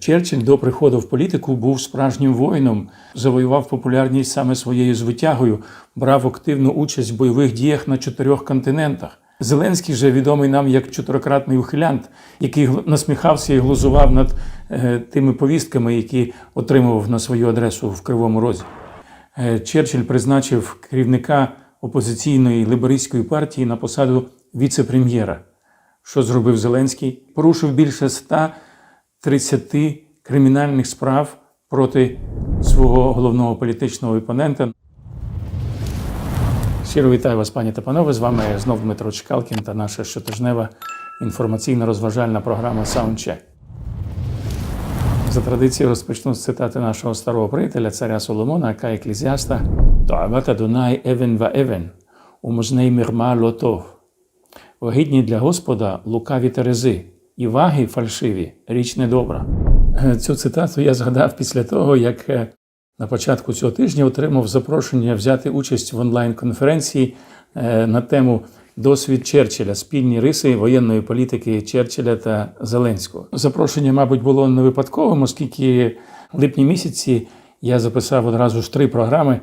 Черчилль до приходу в політику був справжнім воїном, завоював популярність саме своєю звитягою, брав активну участь в бойових діях на чотирьох континентах. Зеленський же відомий нам як чотирикратний ухилянт, який насміхався і глузував над е, тими повістками, які отримував на свою адресу в Кривому Розі. Е, Черчилль призначив керівника опозиційної либеристської партії на посаду віце-прем'єра. Що зробив Зеленський? Порушив більше 130 кримінальних справ проти свого головного політичного опонента. Щиро вітаю вас, пані та панове. З вами знов Дмитро Чкалкін та наша щотижнева інформаційно-розважальна програма Soundcheck. За традицією розпочну з цитати нашого старого приятеля, царя Соломона, яка еклезіаста Тоавата Дунай Евен ва Евен, уможней мірма лотов. Огидні для Господа лукаві терези, і ваги фальшиві, річ недобра. Е, Цю цитату я згадав після того, як е, на початку цього тижня отримав запрошення взяти участь в онлайн-конференції е, на тему Досвід Черчилля, спільні риси воєнної політики Черчилля та Зеленського. Запрошення, мабуть, було не випадковим, оскільки в липні місяці я записав одразу ж три програми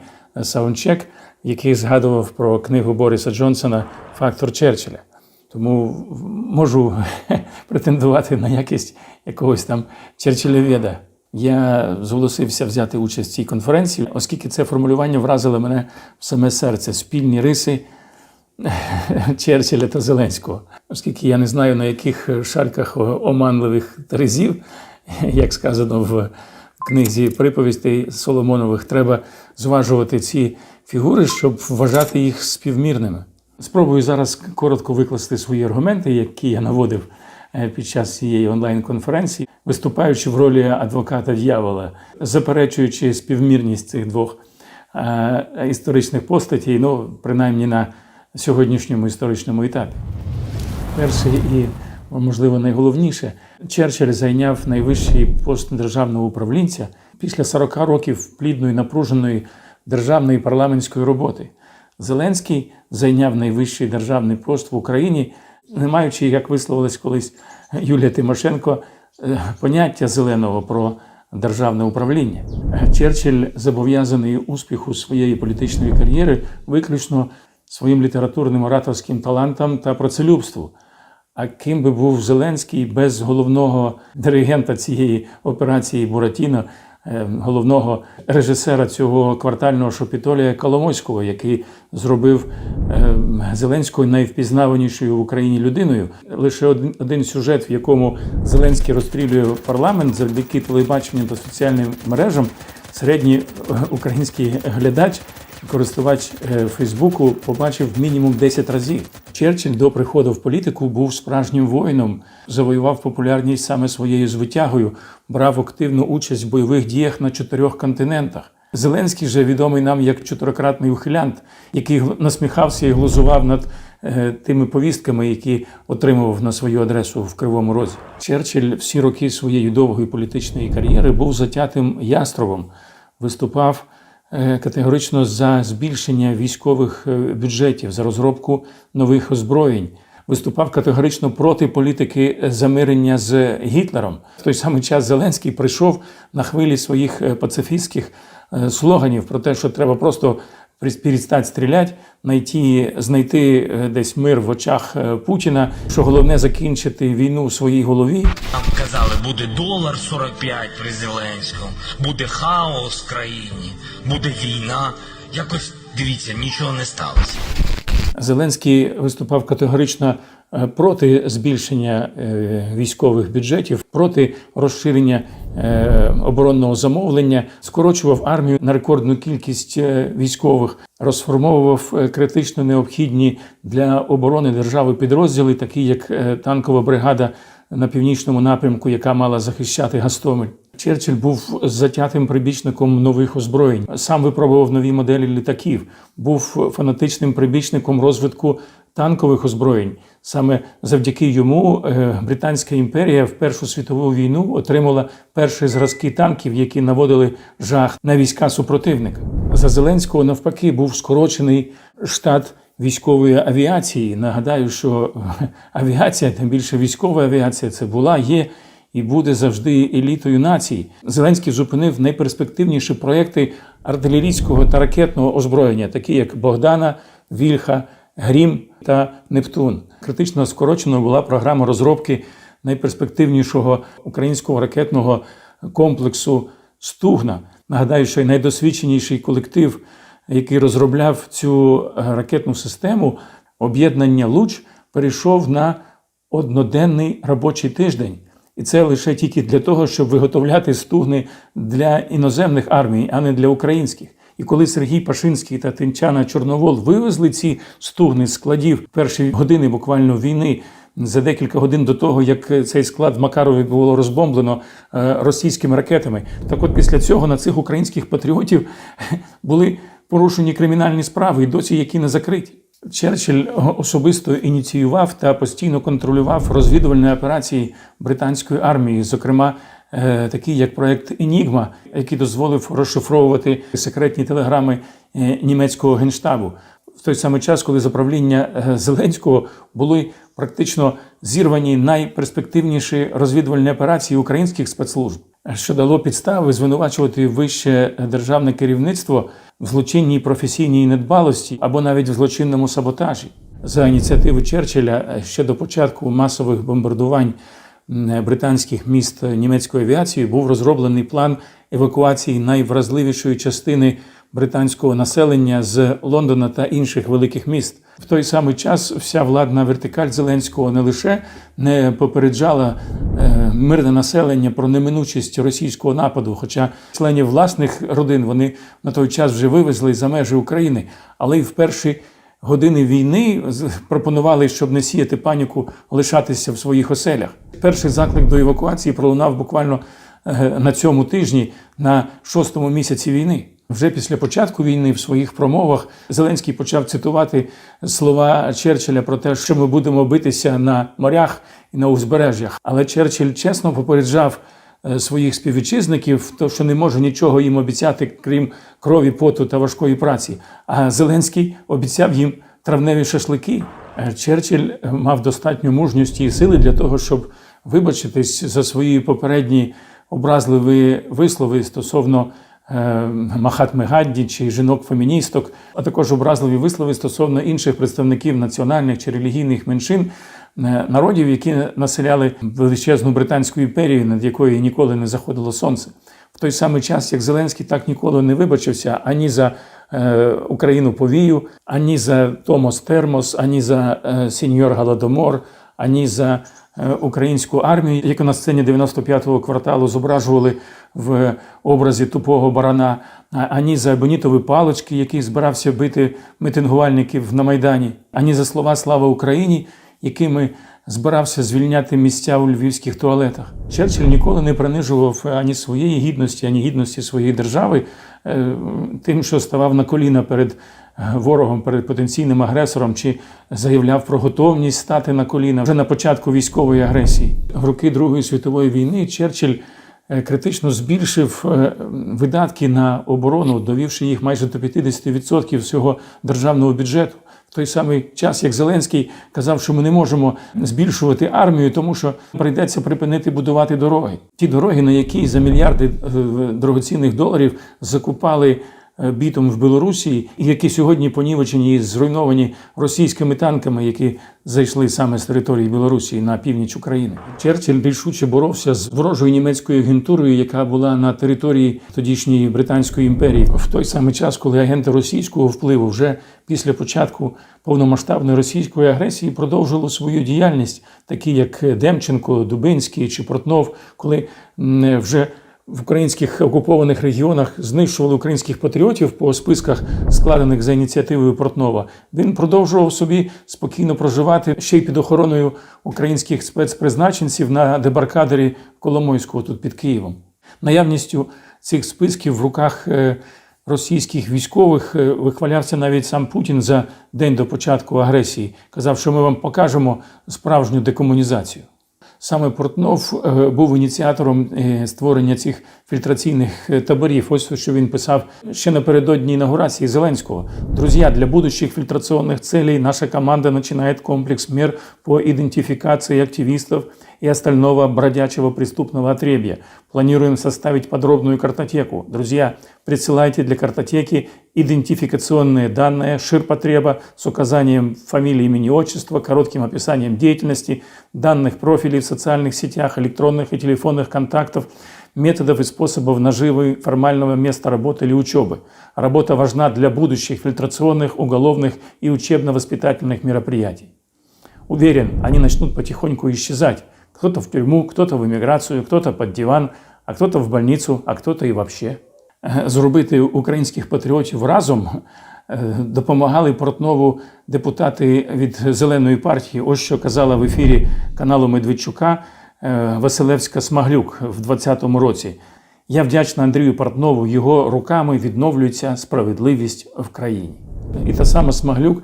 в яких згадував про книгу Бориса Джонсона Фактор Черчилля. Тому можу претендувати на якість якогось там Черчиллеведа. Я зголосився взяти участь в цій конференції, оскільки це формулювання вразило мене в саме серце спільні риси Черчилля та Зеленського, оскільки я не знаю на яких шарках оманливих терезів, як сказано в книзі приповістей Соломонових, треба зважувати ці фігури, щоб вважати їх співмірними. Спробую зараз коротко викласти свої аргументи, які я наводив е, під час цієї онлайн-конференції, виступаючи в ролі адвоката дьявола, заперечуючи співмірність цих двох е, історичних постатей, ну принаймні на сьогоднішньому історичному етапі. Перше і, можливо, найголовніше, Черчилль зайняв найвищий пост державного управлінця після 40 років плідної напруженої державної парламентської роботи. Зеленський зайняв найвищий державний пост в Україні, не маючи, як висловилась колись Юлія Тимошенко, е, поняття зеленого про державне управління. Черчилль зобов'язаний успіху своєї політичної кар'єри виключно своїм літературним ораторським талантам та працелюбству. А ким би був Зеленський без головного диригента цієї операції Буратіно, головного режисера цього квартального шопітолія Коломойського, який зробив е, Зеленського найвпізнаванішою в Україні людиною. Лише один, один сюжет, в якому Зеленський розстрілює парламент завдяки телебаченню та соціальним мережам, середній е, український глядач користувач е, Фейсбуку побачив мінімум 10 разів. Черчилль до приходу в політику був справжнім воїном, завоював популярність саме своєю звитягою, брав активну участь в бойових діях на чотирьох континентах. Зеленський же відомий нам як чотирикратний ухилянт, який насміхався і глузував над е, тими повістками, які отримував на свою адресу в Кривому Розі. Черчилль всі роки своєї довгої політичної кар'єри був затятим яструбом, виступав категорично за збільшення військових е, бюджетів, за розробку нових озброєнь. Виступав категорично проти політики замирення з Гітлером. В той самий час Зеленський прийшов на хвилі своїх е, пацифістських е, слоганів про те, що треба просто перестати стріляти, знайти, знайти е, десь мир в очах е, Путіна, що головне закінчити війну у своїй голові. Нам казали, буде долар 45 при Зеленському, буде хаос в країні, буде війна. Якось дивіться, нічого не сталося. Зеленський виступав категорично проти збільшення е, військових бюджетів, проти розширення е, оборонного замовлення, скорочував армію на рекордну кількість е, військових, розформовував е, критично необхідні для оборони держави підрозділи, такі як е, танкова бригада на північному напрямку, яка мала захищати Гастомель. Черчилль був затятим прибічником нових озброєнь. Сам випробував нові моделі літаків, був фанатичним прибічником розвитку танкових озброєнь. Саме завдяки йому е, Британська імперія в Першу світову війну отримала перші зразки танків, які наводили жах на війська супротивника. За Зеленського навпаки був скорочений штат військової авіації. Нагадаю, що авіація, тим більше військова авіація, це була, є і буде завжди елітою нації. Зеленський зупинив найперспективніші проекти артилерійського та ракетного озброєння, такі як Богдана, Вільха, Грім та Нептун. Критично скороченою була програма розробки найперспективнішого українського ракетного комплексу Стугна. Нагадаю, що найдосвідченіший колектив, який розробляв цю е, ракетну систему, об'єднання Луч перейшов на одноденний робочий тиждень. І це лише тільки для того, щоб виготовляти стугни для іноземних армій, а не для українських. І коли Сергій Пашинський та Тимчана Чорновол вивезли ці стугни з складів перші години буквально війни, за декілька годин до того, як цей склад в Макарові було розбомблено е, російськими ракетами, так от після цього на цих українських патріотів були порушені кримінальні справи, і досі які не закриті. Черчилль особисто ініціював та постійно контролював розвідувальні операції британської армії, зокрема такий як проект Енігма, який дозволив розшифровувати секретні телеграми е, німецького генштабу. В той самий час, коли за правління е, Зеленського були практично зірвані найперспективніші розвідувальні операції українських спецслужб, що дало підстави звинувачувати вище державне керівництво в злочинній професійній недбалості або навіть в злочинному саботажі. За ініціативи Черчилля е, ще до початку масових бомбардувань британських міст німецькою авіацією був розроблений план евакуації найвразливішої частини британського населення з Лондона та інших великих міст. В той самий час вся владна вертикаль Зеленського не лише не попереджала е, мирне населення про неминучість російського нападу, хоча членів власних родин вони на той час вже вивезли за межі України, але й в перші години війни пропонували, щоб не сіяти паніку, лишатися в своїх оселях. Перший заклик до евакуації пролунав буквально е, на цьому тижні, на шостому місяці війни. Вже після початку війни в своїх промовах Зеленський почав цитувати слова Черчилля про те, що ми будемо битися на морях і на узбережжях. Але Черчилль чесно попереджав своїх співвітчизників, то що не може нічого їм обіцяти, крім крові, поту та важкої праці. А Зеленський обіцяв їм травневі шашлики. Е, Черчилль е, мав достатньо мужності і сили для того, щоб вибачитись за свої попередні образливі вислови стосовно е, Махатми Гадді чи жінок-феміністок, а також образливі вислови стосовно інших представників національних чи релігійних меншин, е, народів, які населяли величезну британську імперію, над якою ніколи не заходило сонце. В той самий час, як Зеленський так ніколи не вибачився ані за е, Україну повію, ані за Томос Термос, ані за е, Сіньор Галадомор, ані за е, українську армію, яку на сцені 95-го кварталу зображували в образі тупого барана, ані за бонітові палички, який збирався бити митингувальників на Майдані, ані за слова Слава Україні, якими збирався звільняти місця у львівських туалетах. Черчилль ніколи не принижував ані своєї гідності, ані гідності своєї держави е, тим, що ставав на коліна перед е, ворогом, перед потенційним агресором, чи заявляв про готовність стати на коліна вже на початку військової агресії. В роки Другої світової війни Черчилль е, критично збільшив видатки на оборону, довівши їх майже до 50% всього державного бюджету. В той самий час, як Зеленський казав, що ми не можемо збільшувати армію, тому що прийдеться припинити будувати дороги. Ті дороги, на які за мільярди е, дорогоцінних доларів закупали бітом в Білорусі, і які сьогодні понівечені і зруйновані російськими танками, які зайшли саме з території Білорусі на північ України. Черчилль рішуче боровся з ворожою німецькою агентурою, яка була на території тодішньої британської імперії. В той самий час, коли агенти російського впливу вже після початку повномасштабної російської агресії продовжували свою діяльність, такі як Демченко, Дубинський чи Портнов, коли вже в українських окупованих регіонах знищували українських патріотів по списках, складених за ініціативою Портнова. Він продовжував собі спокійно проживати ще й під охороною українських спецпризначенців на дебаркадері Коломойського тут під Києвом. Наявністю цих списків в руках е, російських військових е, вихвалявся навіть сам Путін за день до початку агресії. Казав, що ми вам покажемо справжню декомунізацію. Саме Портнов е, був ініціатором е, створення цих фільтраційних е, таборів. Ось що він писав ще напередодні інаугурації Зеленського. Друзья, для будущих фильтрационных целей наша команда начинает комплекс мер по идентификации активистов и остального бродячего преступного отребья. Планируем составить подробную картотеку. Друзья, присылайте для картотеки идентификационные данные ширпотреба с указанием фамилии, имени, отчества, коротким описанием деятельности, данных профилей в социальных сетях, электронных и телефонных контактов, методов и способов наживы формального места работы или учебы. Работа важна для будущих фильтрационных, уголовных и учебно-воспитательных мероприятий. Уверен, они начнут потихоньку исчезать. Кто-то в тюрьму, кто-то в эмиграцию, кто-то под диван, а кто-то в больницу, а кто-то і вообще. Е, Зробити українських патріотів разом е, допомагали Портнову депутати від Зеленої партії. Ось що казала в ефірі каналу Медведчука е, Василевська Смаглюк в 2020 році. Я вдячна Андрію Портнову. Його руками відновлюється справедливість в країні. І та сама Смаглюк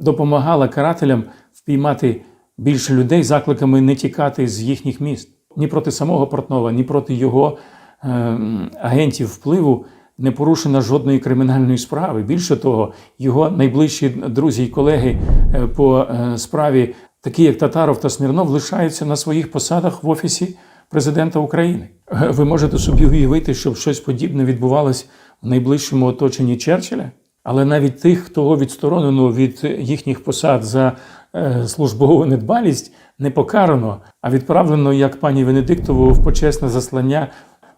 допомагала карателям впіймати більше людей закликами не тікати з їхніх міст. Ні проти самого Портнова, ні проти його е, агентів впливу не порушено жодної кримінальної справи. Більше того, його найближчі друзі і колеги е, по е, справі, такі як Татаров та Смірнов, лишаються на своїх посадах в офісі президента України. Е, Ви можете собі уявити, щоб щось подібне відбувалось в найближчому оточенні Черчилля? Але навіть тих, хто відсторонено від їхніх посад за е, службову недбалість, не покарано, а відправлено, як пані Венедиктову, в почесне заслання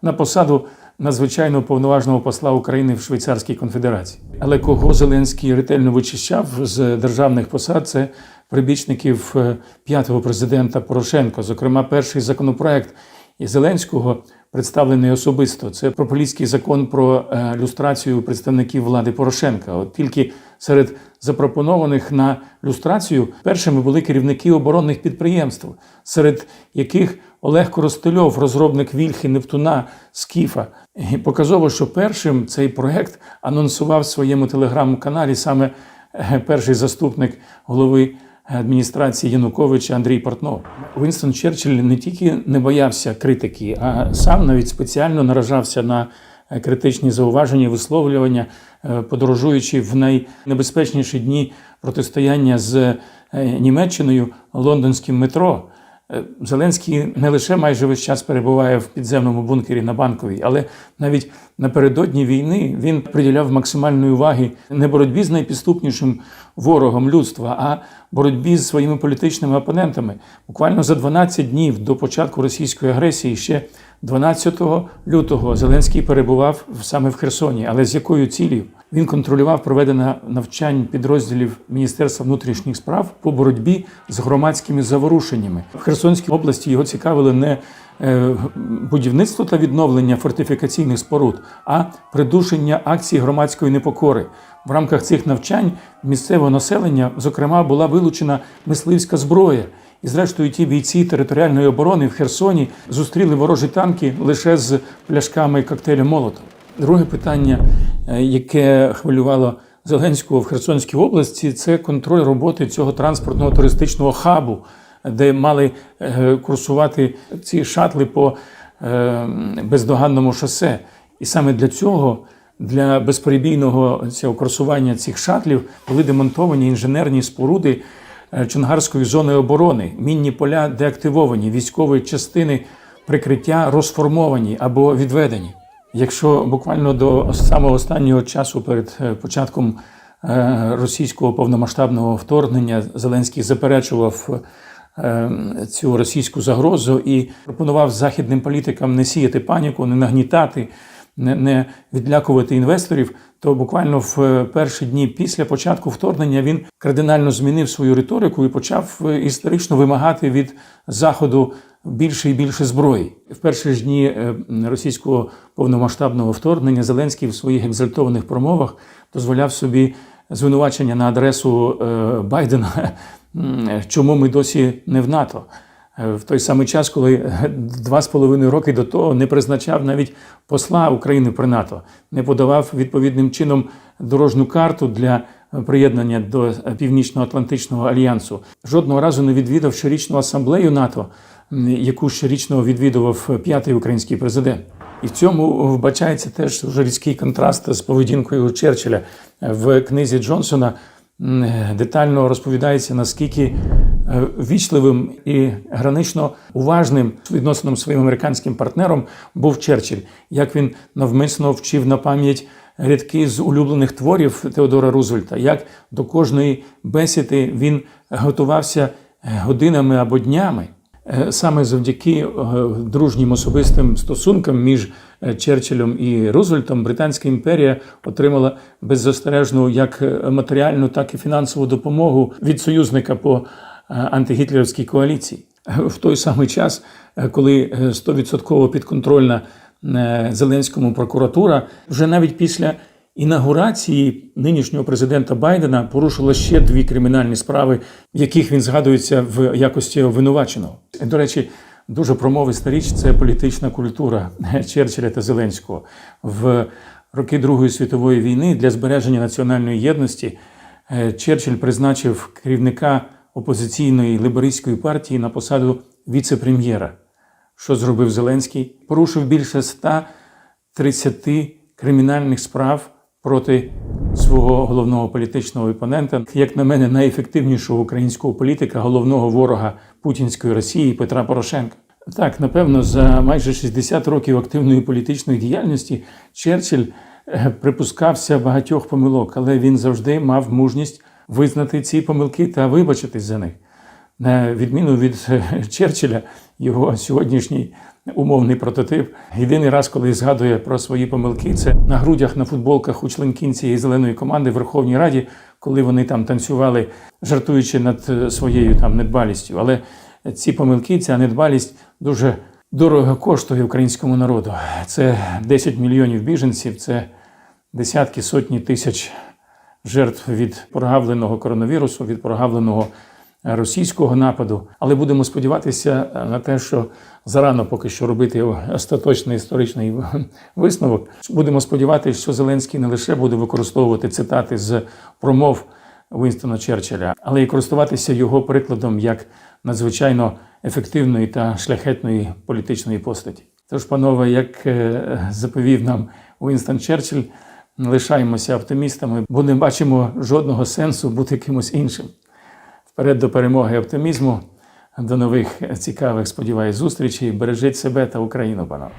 на посаду надзвичайного повноважного посла України в Швейцарській конфедерації. Але кого Зеленський ретельно вичищав з державних посад, це прибічників е, п'ятого президента Порошенко. Зокрема, перший законопроект Зеленського представлений особисто. Це пропolітський закон про е, люстрацію представників влади Порошенка. От тільки серед запропонованих на люстрацію першими були керівники оборонних підприємств, серед яких Олег Коростельов, розробник Вільхи Нептуна Скіфа. І показово, що першим цей проект анонсував в своєму телеграм-каналі саме е, перший заступник голови адміністрації Януковича Андрій Портнов. Вінстон Черчилль не тільки не боявся критики, а сам навіть спеціально наражався на е, критичні зауваження, висловлювання, е, подорожуючи в найнебезпечніші дні протистояння з Німеччиною лондонським метро. Е, Зеленський не лише майже весь час перебуває в підземному бункері на банковій, але навіть напередодні війни він приділяв максимальної уваги не боротьбі з найпідступнішим ворогом людства, а боротьбі з своїми політичними опонентами. Буквально за 12 днів до початку російської агресії, ще 12 лютого, Зеленський перебував саме в Херсоні. Але з якою цілею? Він контролював проведення навчань підрозділів Міністерства внутрішніх справ по боротьбі з громадськими заворушеннями. В Херсонській області його цікавили не е, будівництво та відновлення фортифікаційних споруд, а придушення акцій громадської непокори. В рамках цих навчань місцевого населення, зокрема, була вилучена мисливська зброя. І, зрештою, ті бійці територіальної оборони в Херсоні зустріли ворожі танки лише з пляшками коктейлю Молотов. Друге питання, е, яке хвилювало Зеленського в Херсонській області, це контроль роботи цього транспортного туристичного хабу, де мали е, курсувати ці шатли по е, бездоганному шосе. І саме для цього, для безперебійного цього курсування цих шатлів, були демонтовані інженерні споруди Чонгарської зони оборони, мінні поля деактивовані, військові частини прикриття розформовані або відведені. Якщо буквально до самого останнього часу перед е, початком е, російського повномасштабного вторгнення Зеленський заперечував е, цю російську загрозу і пропонував західним політикам не сіяти паніку, не нагнітати, не, не відлякувати інвесторів, то буквально в перші дні після початку вторгнення він кардинально змінив свою риторику і почав е, історично вимагати від Заходу більше і більше зброї. В перші ж дні е, російського повномасштабного вторгнення Зеленський в своїх екзальтованих промовах дозволяв собі звинувачення на адресу е, Байдена, чому ми досі не в НАТО. Е, В той самий час, коли е, два з половиною роки до того не призначав навіть посла України при НАТО, не подавав відповідним чином дорожню карту для приєднання до Північно-Атлантичного альянсу. Жодного разу не відвідав щорічну асамблею НАТО, яку щорічно відвідував п'ятий український президент. І в цьому вбачається теж різкий контраст з поведінкою Черчилля. В книзі Джонсона детально розповідається, наскільки е, вічливим і гранично уважним відносинам своїм американським партнером був Черчилль, як він навмисно вчив на пам'ять рядки з улюблених творів Теодора Рузвельта, як до кожної бесіди він готувався е, годинами або днями. Е, Саме завдяки е, дружнім особистим стосункам між е, Черчиллем і Рузвельтом Британська імперія отримала беззастережну як е, матеріальну, так і фінансову допомогу від союзника по е, антигітлерівській коаліції. Е, В той самий час, е, коли е, 100% підконтрольна е, Зеленському прокуратура, вже навіть після інаугурації нинішнього президента Байдена порушила ще дві кримінальні справи, в яких він згадується в якості обвинуваченого. До речі, дуже промовиста річ це політична культура Черчилля та Зеленського в роки Другої світової війни для збереження національної єдності. е, Черчилль призначив керівника опозиційної либеристської партії на посаду віце-прем'єра. Що зробив Зеленський? Порушив більше 130 кримінальних справ проти свого головного політичного опонента, як на мене, найефективнішого українського політика, головного ворога путінської Росії Петра Порошенка. Так, напевно, за майже 60 років активної політичної діяльності Черчилль е, припускався багатьох помилок, але він завжди мав мужність визнати ці помилки та вибачитись за них. На відміну від е, Черчилля, його сьогоднішній умовний прототип. Єдиний раз, коли згадує про свої помилки, це на грудях на футболках у членкінь цієї зеленої команди в Верховній Раді, коли вони там танцювали, жартуючи над е, своєю там недбалістю. Але ці помилки, ця недбалість дуже дорого коштує українському народу. Це 10 мільйонів біженців, це десятки сотні тисяч жертв від прогавленого коронавірусу, від прогавленого російського нападу. Але будемо сподіватися е, на те, що зарано поки що робити остаточний історичний висновок. Будемо сподіватися, що Зеленський не лише буде використовувати цитати з промов Вінстона Черчилля, але й користуватися його прикладом як надзвичайно ефективної та шляхетної політичної постаті. Тож, панове, як е, заповів нам Вінстон Черчилль, лишаємося оптимістами, бо не бачимо жодного сенсу бути кимось іншим. Вперед до перемоги оптимізму, до нових цікавих, сподіваюсь, зустрічей. Бережіть себе та Україну, панове.